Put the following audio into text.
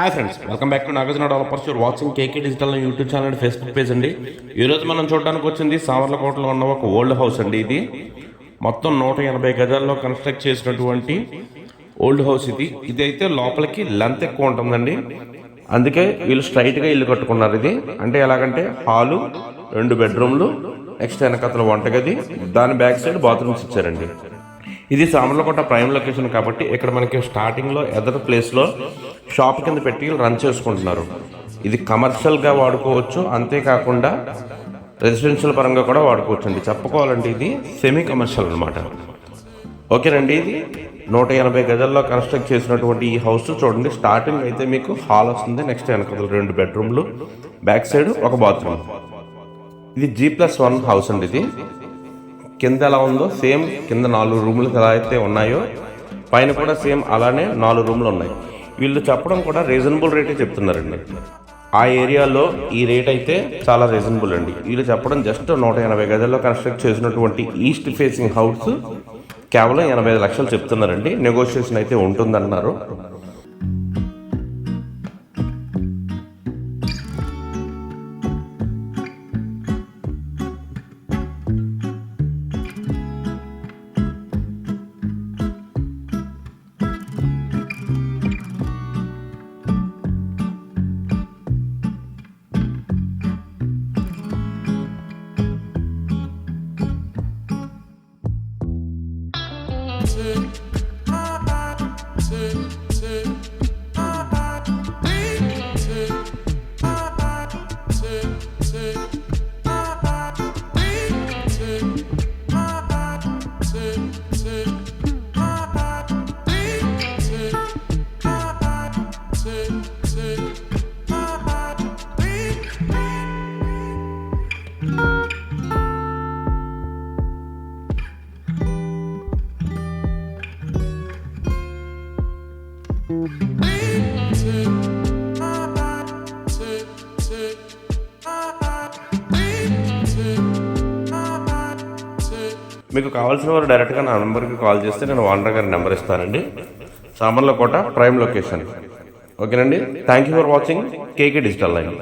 Hi friends welcome back to Nagarjuna developers you're watching KK digital YouTube channel and Facebook page అండి. ఈ రోజు మనం చూడడానికి వచ్చింది సావర్లకోటలో ఉన్న ఒక ఓల్డ్ హౌస్ అండి ఇది. మొత్తం నూట ఎనభై గజాల్లో కన్స్ట్రక్ట్ చేసినటువంటి ఓల్డ్ హౌస్ ఇది. ఇది అయితే లోపలికి లెంత్ ఎక్కువ ఉంటుందండి. అందుకే వీళ్ళు స్ట్రైట్గా ఇల్లు కట్టుకున్నారు ఇది. అంటే ఎలాగంటే హాలు రెండు బెడ్రూమ్లు నెక్స్ట్ వెనకతల వంటగది దాని బ్యాక్ సైడ్ బాత్రూమ్స్ ఇచ్చారండి. ఇది సామర్లకోట ప్రైమ్ లొకేషన్ కాబట్టి ఇక్కడ మనకి స్టార్టింగ్లో ఎదర్ ప్లేస్లో షాప్ కింద పెట్టి రన్ చేసుకుంటున్నారు. ఇది కమర్షియల్గా వాడుకోవచ్చు. అంతేకాకుండా రెసిడెన్షియల్ పరంగా కూడా వాడుకోవచ్చు అండి చెప్పుకోవాలంటే ఇది సెమీ కమర్షియల్ అనమాట ఓకేనండి ఇది నూట ఎనభై గదుల్లో కన్స్ట్రక్ట్ చేసినటువంటి ఈ హౌస్ చూడండి. స్టార్టింగ్ అయితే మీకు హాల్ వస్తుంది. నెక్స్ట్ వెనక రెండు బెడ్రూమ్లు బ్యాక్ సైడ్ ఒక బాత్రూమ్ ఇది జీ ప్లస్ వన్ హౌస్ అండి ఇది. కింద ఎలా ఉందో సేమ్ కింద నాలుగు రూములు ఎలా అయితే ఉన్నాయో పైన కూడా సేమ్ అలానే నాలుగు రూములు ఉన్నాయి. వీళ్ళు చెప్పడం కూడా రీజనబుల్ రేటే చెప్తున్నారండి. ఆ ఏరియాలో ఈ రేట్ అయితే చాలా రీజనబుల్ అండి. వీళ్ళు చెప్పడం జస్ట్ నూట ఎనభై గదుల్లో కన్స్ట్రక్ట్ చేసినటువంటి ఈస్ట్ ఫేసింగ్ హౌస్ కేవలం ఎనభై ఐదు లక్షలు చెప్తున్నారండి. నెగోషియేషన్ అయితే ఉంటుందన్నారు. take మీకు కావాల్సిన వారు డైరెక్ట్గా నా నెంబర్కి కాల్ చేస్తే నేను వాండర్ గారి నెంబర్ ఇస్తానండి. సామర్లకోట ప్రైమ్ లొకేషన్ ఓకేనండి? Thank you for watching KK digital line